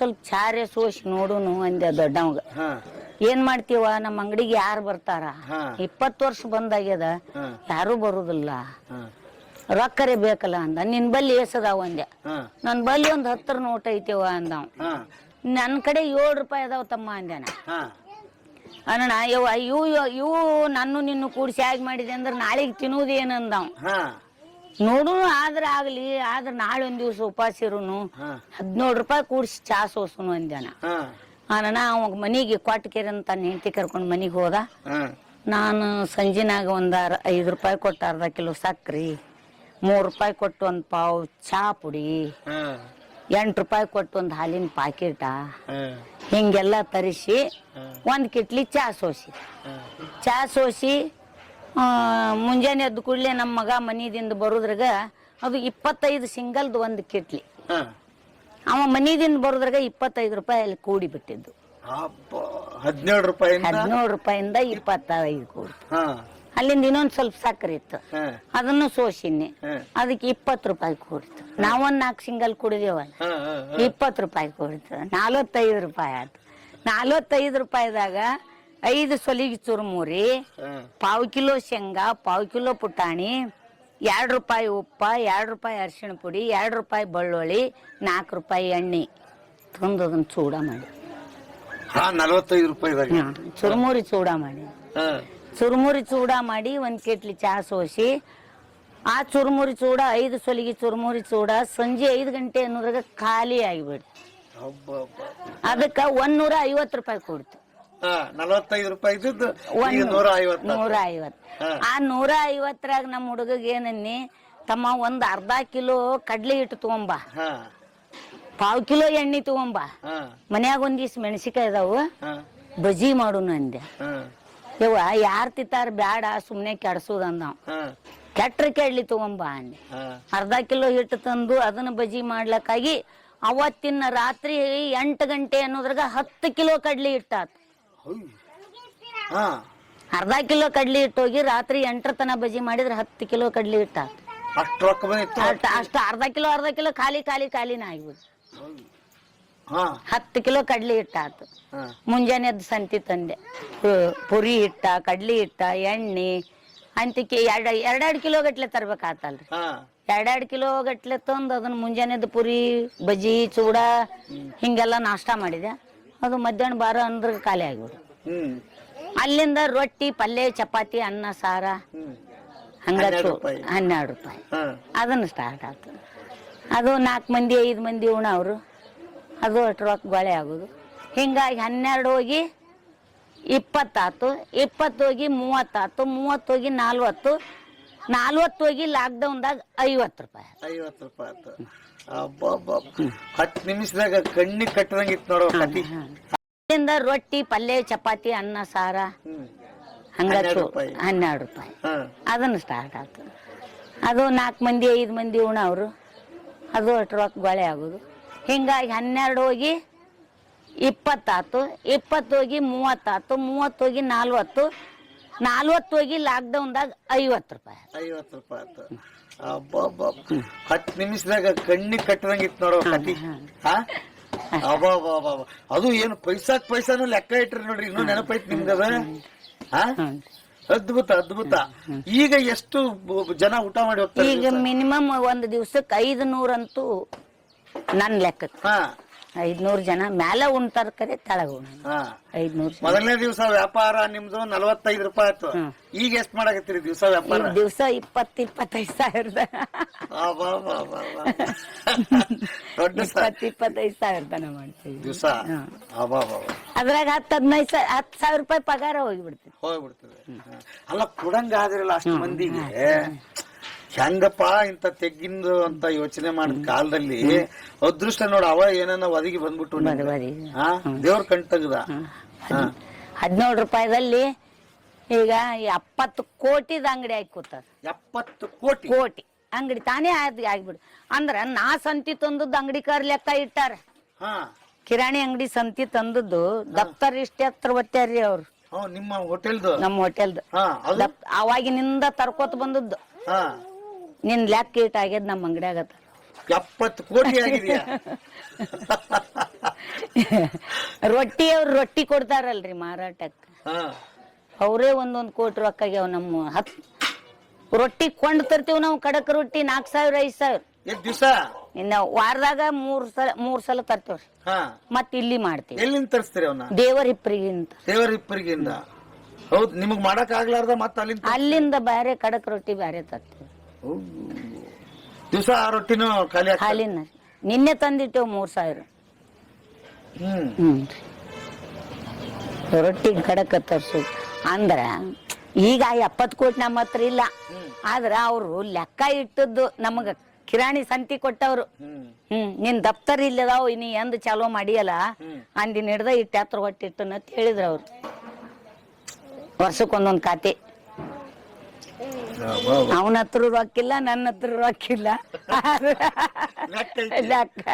ಸ್ವಲ್ಪ ಚಾರೆ ಸೋಸಿ ನೋಡುನು ಅಂದೆ ದೊಡ್ಡವಾಗ. ಏನ್ ಮಾಡ್ತೀವ? ನಮ್ಮ ಅಂಗಡಿಗೆ ಯಾರು ಬರ್ತಾರ. ಇಪ್ಪತ್ತು ವರ್ಷ ಬಂದಾಗ್ಯದ. ಯಾರು ಬರುದಿಲ್ಲ. ರೊಕ್ಕರೆ ಬೇಕಲ್ಲ ಅಂದ. ನಿನ್ ಬಲ್ಲಿ ಎಸದಾವ ಅಂದೆ. ನನ್ ಬಲ್ಲಿ ಒಂದ್ ಹತ್ತರ ನೋಟ್ ಐತಿವ ಅಂದವ್. ನನ್ ಕಡೆ ಏಳು ರೂಪಾಯಿ ಅದಾವ ತಮ್ಮ ಅಂದ್ಯಾನ. ಅಣ್ಣ ಯವ್ವ ಇವು ಇವು ನಾನು ನಿನ್ನ ಕೂಡಿಸಿ ಆಗಿ ಮಾಡಿದೆ ಅಂದ್ರೆ ನಾಳೆಗೆ ತಿನ್ನುವುದೇನು ಅಂದವ ಹಾ. ನೋಡು ಆದ್ರ ಆಗ್ಲಿ ಆದ್ರೆ ನಾಳೆ ಒಂದ್ ದಿವ್ಸ ಉಪವಾಸ ಇರುನು ಹದಿನೇಳು ರೂಪಾಯಿ ಕೂಡಿಸಿ ಚಾ ಸೋಸನು ಅಂದ್ಯಾನ. ಹಾ. ಅವ ಅವಾಗ ಮನಿಗೆ ಕೊಟ್ಟಕೇರಿ ಅಂತ ಹೆಂಡತಿ ಕರ್ಕೊಂಡು ಮನಿಗೆ ಹೋದ. ನಾನು ಸಂಜಿನಾಗ ಒಂದ್ ಅರ ಐದು ರೂಪಾಯಿ ಕೊಟ್ಟು ಅರ್ಧ ಕಿಲೋ ಸಕ್ರಿ ಮೂರು ರೂಪಾಯಿ ಕೊಟ್ಟು ಒಂದ್ ಪಾವ್ ಚಾ ಪುಡಿ ಎಂಟ್ ರೂಪಾಯಿ ಕೊಟ್ಟು ಒಂದ್ ಹಾಲಿನ ಪಾಕಿಟ. ಹಿಂಗೆಲ್ಲ ತರಿಸಿ ಒಂದ್ ಕಿಟ್ಲಿ ಚಾ ಸೋಸಿ. ಚಾ ಸೋಸಿ ಮುಂಜಾನೆ ಅದ್ ಕೂಡಲೇ ನಮ್ಮ ಮಗ ಮನಿದಿಂದ ಬರೋದ್ರಾಗ ಅದು ಇಪ್ಪತ್ತೈದು ಸಿಂಗಲ್ದು ಒಂದು ಕಿಟ್ಲಿ. ಅವ ಮನಿದಿಂದ ಬರೋದ್ರಾಗ ಇಪ್ಪತ್ತೈದು ರೂಪಾಯಿ ಅಲ್ಲಿ ಕೂಡಿ ಬಿಟ್ಟಿದ್ದು. ಹದಿನೇಳು ರೂಪಾಯಿ ಹದಿನೇಳು ರೂಪಾಯಿಂದ ಇಪ್ಪತ್ತೈದು ಕೂಡಿ ಅಲ್ಲಿಂದ ಇನ್ನೊಂದು ಸ್ವಲ್ಪ ಸಕ್ಕರೆ ಇತ್ತು. ಅದನ್ನು ಸೋಸಿನಿ ಅದಕ್ಕೆ ಇಪ್ಪತ್ತು ರೂಪಾಯಿ ಕೂಡಿತು. ನಾವೊಂದು ನಾಲ್ಕು ಸಿಂಗಲ್ ಕುಡಿದೇವಲ್ಲ. ಇಪ್ಪತ್ತು ರೂಪಾಯಿ ಕೊಡ್ತು. ನಾಲ್ವತ್ತೈದು ರೂಪಾಯಿ ಆಯ್ತು. ನಾಲ್ವತ್ತೈದು ರೂಪಾಯಿದಾಗ ಐದು ಸೊಲಿಗೆ ಚುರುಮುರಿ ಪಾವು ಕಿಲೋ ಶೇಂಗಾ ಪಾವು ಕಿಲೋ ಪುಟಾಣಿ ಎರಡು ರೂಪಾಯಿ ಉಪ್ಪ ಎರಡು ರೂಪಾಯಿ ಅರಿಶಿಣ ಪುಡಿ ಎರಡು ರೂಪಾಯಿ ಬೆಳ್ಳುಳ್ಳಿ ನಾಲ್ಕು ರೂಪಾಯಿ ಎಣ್ಣೆ. ತಂದು ಅದನ್ನ ಚೂಡ ಮಾಡಿ. ಹಾ ನಲವತ್ತೈದು ರೂಪಾಯಿ ಚುರುಮುರಿ ಚೂಡ ಮಾಡಿ. ಚುರುಮುರಿ ಚೂಡ ಮಾಡಿ ಒಂದು ಕೆಟ್ಲಿ ಚಹಾ ಸೋಸಿ ಆ ಚುರುಮುರಿ ಚೂಡ ಐದು ಸೊಲಿಗೆ ಚುರುಮುರಿ ಚೂಡ ಸಂಜೆ ಐದು ಗಂಟೆ ಅನ್ನೋದ್ರಾಗ ಖಾಲಿ ಆಗಿಬಿಡ್ತು. ಅದಕ್ಕೆ ಒಂದ್ ನೂರ ಐವತ್ತು ರೂಪಾಯಿ ಕೊಡ್ತು. ನಲವತ್ತೈದು ರೂಪಾಯಿ ಇದ್ದದ್ದು ಈಗ ನೂರ ಐವತ್ತು ನೂರ ಐವತ್ತು ಆ ನೂರ ಐವತ್ತರಾಗ ನಮ್ಮ ಹುಡುಗಗೆ ಏನನ್ನಿ ತಮ್ಮ ಒಂದ್ ಅರ್ಧ ಕಿಲೋ ಕಡ್ಲಿ ಹಿಟ್ಟು ತಗೊಂಬ. ಹಾ. ಪಾವ್ ಕಿಲೋ ಎಣ್ಣೆ ತಗೊಂಬ. ಹಾ. ಮನ್ಯಾಗ ಒಂದಿಸ್ ಮೆಣಸಿಕಾಯಿ ಇದಾವು ಹಾ. ಬಜಿ ಮಾಡುನು ಅಂದೆ. ಹಾ. ಯವ್ವ ಯಾರ್ ತಿತ್ತಾರ ಬ್ಯಾಡ ಸುಮ್ನೆ ಕೆಡ್ಸೋದ್ ಅಂದವ್. ಹಾ. ಕೆಟ್ರ ಕೆಡ್ಲಿ ತಗೊಂಬ ಅಂದೆ. ಹಾ. ಅರ್ಧ ಕಿಲೋ ಹಿಟ್ಟು ತಂದು ಅದನ್ನ ಬಜಿ ಮಾಡ್ಲಕ್ಕಾಗಿ ಅವತ್ತಿನ ರಾತ್ರಿ ಎಂಟು ಗಂಟೆ ಅನ್ನೋದ್ರಾಗ ಹತ್ತು ಕಿಲೋ ಕಡ್ಲಿ ಹಿಟ್ಟಾತು. ಹಾ. ಅರ್ಧ ಕಿಲೋ ಕಡ್ಲಿ ಇಟ್ಟು ಹೋಗಿ ರಾತ್ರಿ ಎಂಟರ ತನ ಬಜಿ ಮಾಡಿದ್ರೆ ಹತ್ತು ಕಿಲೋ ಕಡ್ಲಿ ಹಿಟ್ಟ. ಅಷ್ಟು ರೊಕ್ಕ ಬಂದಿತ್ತು. ಅಷ್ಟ ಅಷ್ಟ ಅರ್ಧ ಕಿಲೋ ಅರ್ಧ ಕಿಲೋ ಖಾಲಿ ಖಾಲಿ ಖಾಲಿನ ಆಗ್ಬಿಡು ಹಾ. ಹತ್ತು ಕಿಲೋ ಕಡ್ಲಿ ಇಟ್ಟ ಹಾ. ಮುಂಜಾನೆ ಎದ್ದು ಸಂತಿ ತಂದೆ. ಪು- ಪುರಿ ಹಿಟ್ಟ ಕಡ್ಲಿ ಹಿಟ್ಟ ಎಣ್ಣೆ ಅಂತಿಕೆ ಎರಡ ಎರಡೆರಡು ಕಿಲೋ ಗಟ್ಲೆ ತರ್ಬೇಕಾತಲ್ರಿ. ಹಾ. ಎರಡೆರಡು ಕಿಲೋ ಗಟ್ಲೆ ತಂದು ಅದನ್ನ ಮುಂಜಾನೆದ್ದು ಪುರಿ ಬಜ್ಜಿ ಚೂಡ ಹಿಂಗೆಲ್ಲ ನಾಷ್ಟ ಮಾಡಿದೆ. ಅದು ಮಧ್ಯಾಹ್ನ ಬಾರ ಅಂದ್ರೆ ಖಾಲಿ ಆಗಿಬಿಡು ಹ್ಮ್. ಅಲ್ಲಿಂದ ರೊಟ್ಟಿ ಪಲ್ಯ ಚಪಾತಿ ಅನ್ನ ಸಾರ ಹಂಗ ಹನ್ನೆರಡು ರೂಪಾಯಿ. ಹನ್ನೆರಡು ರೂಪಾಯಿ. ಹಾ. ಅದನ್ನು ಸ್ಟಾರ್ಟ್ ಆಯ್ತು ಅದು ನಾಲ್ಕು ಮಂದಿ ಐದು ಮಂದಿ ಉಣವ್ರು ಅದು ಅಷ್ಟು ರೊಕ್ಕ ಗೊಳೆ ಆಗೋದು. ಹಿಂಗಾಗಿ ಹನ್ನೆರಡು ಹೋಗಿ ಇಪ್ಪತ್ತಾತು ಇಪ್ಪತ್ತು ಹೋಗಿ ಮೂವತ್ತಾತು ಮೂವತ್ತು ಹೋಗಿ ನಾಲ್ವತ್ತು. ನಾಲ್ವತ್ತು ಹೋಗಿ ಲಾಕ್ಡೌನ್ದಾಗ ಐವತ್ತು ರೂಪಾಯಿ ಐವತ್ತು ರೂಪಾಯಿ ಆತು. ಹತ್ತು ನಿಮಿಷದಾಗ ಕಣ್ಣಿ ಕಟ್ಟದಂಗ ಇತ್ತು ನೋಡೋ ಕತಿ ಅಲ್ಲಿಂದ ರೊಟ್ಟಿ ಪಲ್ಯ ಚಪಾತಿ ಅನ್ನ ಸಾರ ಹಂಗ ಹನ್ನೆರಡು ರೂಪಾಯಿ. ಅದನ್ನ ಸ್ಟಾರ್ಟ್ ಆಯ್ತು ಅದು ನಾಲ್ಕು ಮಂದಿ ಐದು ಮಂದಿ ಉಣವ್ರು ಅದು ಅಷ್ಟು ರೊಕ್ಕ ಬಳೆ ಆಗೋದು. ಹಿಂಗಾಗಿ ಹನ್ನೆರಡು ಹೋಗಿ ಇಪ್ಪತ್ತಾತು. ಇಪ್ಪತ್ತು ಹೋಗಿ ಮೂವತ್ತಾತು. ಮೂವತ್ತು ಹೋಗಿ ನಾಲ್ವತ್ತು. ನಾಲ್ವತ್ತು ಹೋಗಿ ಲಾಕ್ಡೌನ್ದಾಗ ಐವತ್ತು ರೂಪಾಯಿ. ಐವತ್ತು ರೂಪಾಯಿ ಆತು ಅಬ್ಬಬ್ಬ. ಹತ್ತು ನಿಮಿಷದಾಗ ಕಣ್ಣಿ ಕಟ್ಟದಂಗ ಇತ್ತು ನೋಡೋ ಕತಿ ಹಾ. ಅದು ಏನು ಪೈಸಾಕ್ ಪೈಸಾನು ಲೆಕ್ಕ ಇಟ್ರಿ ನೋಡ್ರಿ ಇನ್ನೂ ನೆನಪೈತ್ ನಿಮ್ಗದ ಹಾ? ಅದ್ಭುತ ಅದ್ಭುತ. ಈಗ ಎಷ್ಟು ಜನ ಊಟ ಮಾಡಿ ಹೋಗ್ತಾರೆ ಈಗ ಮಿನಿಮಮ್ ಒಂದು ದಿವಸಕ್ಕೆ ಐದು ನೂರಂತೂ ನನ್ನ ಲೆಕ್ಕಕ್ಕೆ. ಹಾ. ಐದ್ನೂರು ಜನ ಮ್ಯಾಲ ಉಣ್ತಾರ ಕರೆ ತಳಗ ಉಣ ಐದ್ನೂರು ಜನ. ಮೊದಲನೇ ದಿವಸ ವ್ಯಾಪಾರ ನಿಮ್ದು ನಲವತ್ತೈದು ರೂಪಾಯಿ ಆಯ್ತು. ಈಗ ಎಷ್ಟ್ ಮಾಡಾಕತ್ತೀರಿ ದಿವಸ ವ್ಯಾಪಾರ? ದಿವಸ ದಿವ್ಸ ಇಪ್ಪತ್ತೈದ್ ಸಾವಿರದ. ದೊಡ್ಡ ಇಪ್ಪತ್ತು ಇಪ್ಪತ್ತೈದು ಸಾವಿರ ತನ ಮಾಡ್ತೀವಿ. ದಿವಸ. ಅದ್ರಾಗ ಹತ್ತು ಹದಿನೈದು ಹತ್ತು ಸಾವಿರ ರೂಪಾಯಿ ಪಗಾರ ಹೋಗಿಬಿಡ್ತೀವಿ ಹೋಗ್ಬಿಡ್ತದೆ. ಅಲ್ಲ ಕೊಡಂಗ ಆದ್ರಲ್ಲ ಅಷ್ಟು ಮಂದಿಗೆ. ಹೆಂಗಪ್ಪ ಇಂತ ತೆಗ್ಗಿಂದು ಅಂತ ಯೋಚನೆ ಮಾಡಿದ ಕಾಲದಲ್ಲಿ ಅದೃಷ್ಟ ನೋಡ ಅವ ಏನನ್ನ ಒದಗಿ ಬಂದ್ಬಿಟ್ಟು ದೇವ್ರ ಕಣ್ ತೆಗ್ದ ಹದಿನೇಳು ರೂಪಾಯಿದಲ್ಲಿ ಈಗ ಎಪ್ಪತ್ತು ಕೋಟಿದ ಅಂಗಡಿ ಆಗಿ ಕೂತದ. ಎಪ್ಪತ್ತು ಕೋಟಿ. ಕೋಟಿ. ಅಂಗಡಿ ತಾನೇ ಆದ್ ಆಗ್ಬಿಡು ಅಂದ್ರ ನಾ ಸಂತಿ ತಂದದ್ದು ಅಂಗಡಿಕಾರ ಲೆಕ್ಕ ಇಟ್ಟಾರ. ಹಾ. ಕಿರಾಣಿ ಅಂಗಡಿ ಸಂತಿ ತಂದದ್ದು ದಪ್ತರ್ ಇಷ್ಟ ಹತ್ರ ಬತ್ತಾರ್ರಿ ಅವ್ರು. ನಿಮ್ಮ ಹೋಟೆಲ್ದು? ನಮ್ಮ ಹೋಟೆಲ್ದು. ಅವಾಗಿನಿಂದ ತರ್ಕೋತ ಬಂದದ್ದು. ಹಾ. ನಿನ್ ಲ್ಯಾಕ್ ಇಟ್ ಆಗ್ಯದ ನಮ್ಮ ಅಂಗಡಿಯಾಗತ್ತ ಎಪ್ಪತ್ತು ಕೋಟಿ ಆಗಿದೆಯಾ? ರೊಟ್ಟಿ ಅವ್ರು ರೊಟ್ಟಿ ಕೊಡ್ತಾರಲ್ರಿ ಮಾರಾಟಕ್ಕೆ. ಅವರೇ ಒಂದೊಂದು ಕೋಟಿ ರೊಕ್ಕ ಆಗ್ಯಾವ ನಮ್ಮ ಹತ್ ರೊಟ್ಟಿ ಕೊಂಡ್ ತರ್ತೀವಿ ನಾವು ಕಡಕ್ ರೊಟ್ಟಿ ನಾಲ್ಕು ಸಾವಿರ ಐದು ಸಾವಿರ. ಎಷ್ಟ್ ದಿವಸ? ಇನ್ನ ವಾರದಾಗ ಮೂರ್ ಸಲ ಮೂರ್ ಸಲ ತರ್ತೇವ್ರಿ. ಮತ್ ಇಲ್ಲಿ ಮಾಡ್ತೀವಿ. ಎಲ್ಲಿಂದ ತರಿಸ್ತೀರಿ ಅವನ್ನ ದೇವರ ಇಪ್ಪರಿಗಿಂತ ದೇವರ ಇಪ್ಪರಿಗಿಂತ ಹೌದ್ ನಿಮಗ್ ಮಾಡಕ್ ಆಗ್ಲಾರ್ದ ಮತ್ತ ಅಲ್ಲಿಂದ ಅಲ್ಲಿಂದ ಬ್ಯಾರೆ ಕಡಕ್ ರೊಟ್ಟಿ ಬೇರೆ ತರ್ತೀವಿ. ದಿವಸ ಆ ರೊಟ್ಟಿನೂ ಖಾಲಿ ಆಗ್ತದೆ ಹಾಲಿನ ನಿನ್ನೆ ತಂದಿಟ್ಟೆವು ಮೂರ್ ಸಾವಿರ. ಹ್ಮ್. ಹ್ಮ್. ರೊಟ್ಟಿ ಕಡಕ ತರ್ಸು. ಅಂದ್ರ ಈಗ ಎಪ್ಪತ್ ಕೋಟಿ ನಮ್ಮ ಹತ್ರ ಇಲ್ಲ. ಆದ್ರ ಅವ್ರು ಲೆಕ್ಕ ಇಟ್ಟದ್ದು ನಮಗ ಕಿರಾಣಿ ಸಂತಿ ಕೊಟ್ಟವ್ರು. ಹ್ಮ್. ಹ್ಮ್. ನಿನ್ ದಪ್ತರ್ ಇಲ್ಲದಾವ್ ನೀ ಎಂದ್ ಚಾಲೋ ಮಾಡಿಯಲ್ಲ. ಅಂದಿನ ಹಿಡ್ದ ಇಟ್ಟ ಹತ್ರ ಹೊಟ್ಟಿಟ್ಟು ಅಂತ ಹೇಳಿದ್ರ ಅವ್ರು. ವರ್ಷಕ್ಕೊಂದೊಂದ್ ಖಾತೆ. ಅವನ ಹತ್ರ ರೊಕ್ಕಿಲ್ಲ ನನ್ನ ಹತ್ರ ರೊಕ್ಕಿಲ್ಲ ಲೆಕ್ಕ.